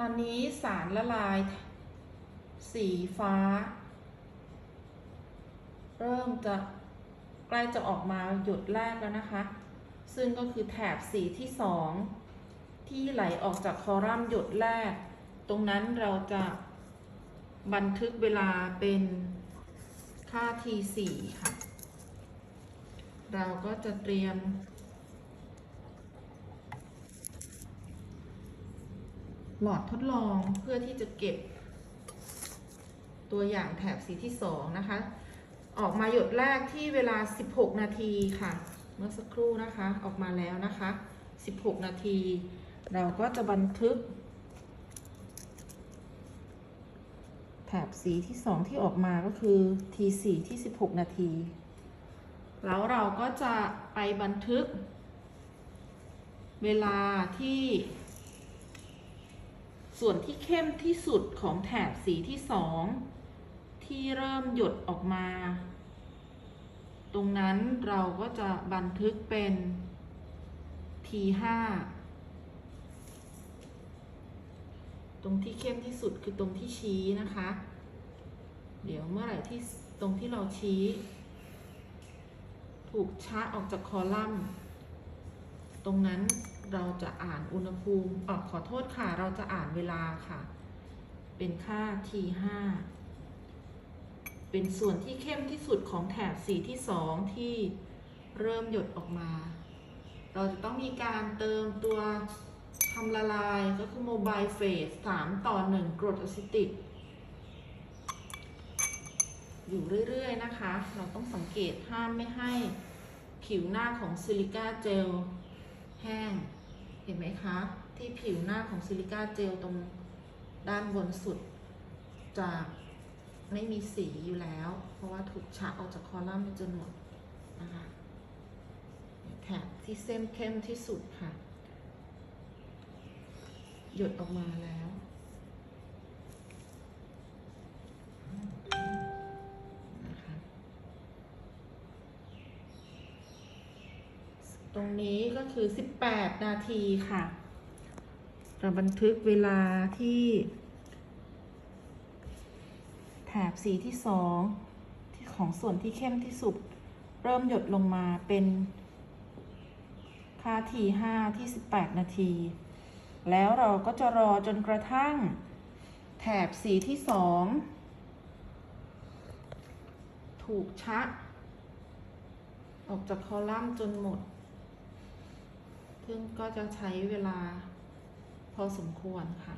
ตอนนี้สารละลาย สีฟ้า เริ่มจะใกล้จะออกมาหยดแรกแล้วนะคะ ซึ่งก็คือแถบสีที่สองที่ไหลออกจากคอลัมน์หยดแรก ตรงนั้นเราจะบันทึกเวลาเป็นค่า t4 ค่ะ เราก็จะเตรียม หลอดทดลองเพื่อที่จะเก็บ ตัวอย่างแถบสีที่สองนะคะ ออกมาหยดแรกที่เวลา 16 นาทีค่ะ เมื่อสักครู่นะคะออกมาแล้วนะคะ 16 นาที เราก็จะบันทึก แถบสีที่สองที่ออกมาก็คือ T4 ที่ 16 นาที แล้วเราก็จะไปบันทึก เวลาที่ ส่วนที่เข้มที่สุดของแถบสีที่สองที่เริ่มหยดออกมา ตรงนั้นเราก็จะบันทึกเป็น T5 ตรงที่เข้มที่สุดคือตรงที่ชี้นะคะ เดี๋ยวเมื่อไหร่ที่ตรงที่เราชี้ ถูกชะออกจากคอลัมน์ ตรงนั้นเราจะอ่านอุณหภูมิออขอโทษค่ะ เราจะอ่านเวลาค่ะ เป็นค่า t5 เป็นส่วนที่เข้มที่สุดของแถบสีที่2ที่เริ่มหยดออกมา เราจะต้องมีการเติมตัวทำละลายก็คือ mobile phase 3ต่อ1กรดอะซิติก อยู่เรื่อย ๆ นะคะ เราต้องสังเกตห้ามไม่ให้ผิวหน้าของซิลิก้าเจล แห้ง เห็นไหมคะ ที่ผิวหน้าของซิลิก้าเจลตรงด้านบนสุดจะไม่มีสีอยู่แล้ว เพราะว่าถูกชะออกจากคอลัมน์ไปจนหมดนะคะแถบที่เส้นเข้มที่สุดค่ะ หยดออกมาแล้ว ตรงนี้ก็คือ 18 นาทีค่ะ เราบันทึกเวลาที่ แถบสีที่สองที่ของส่วนที่เข้มที่สุด เริ่มหยดลงมาเป็นค่า T5 ที่ 18 นาที แล้วเราก็จะรอจนกระทั่ง แถบสีที่สองถูกชะออกจากคอลัมน์จนหมด ซึ่งก็จะใช้เวลาพอสมควรค่ะ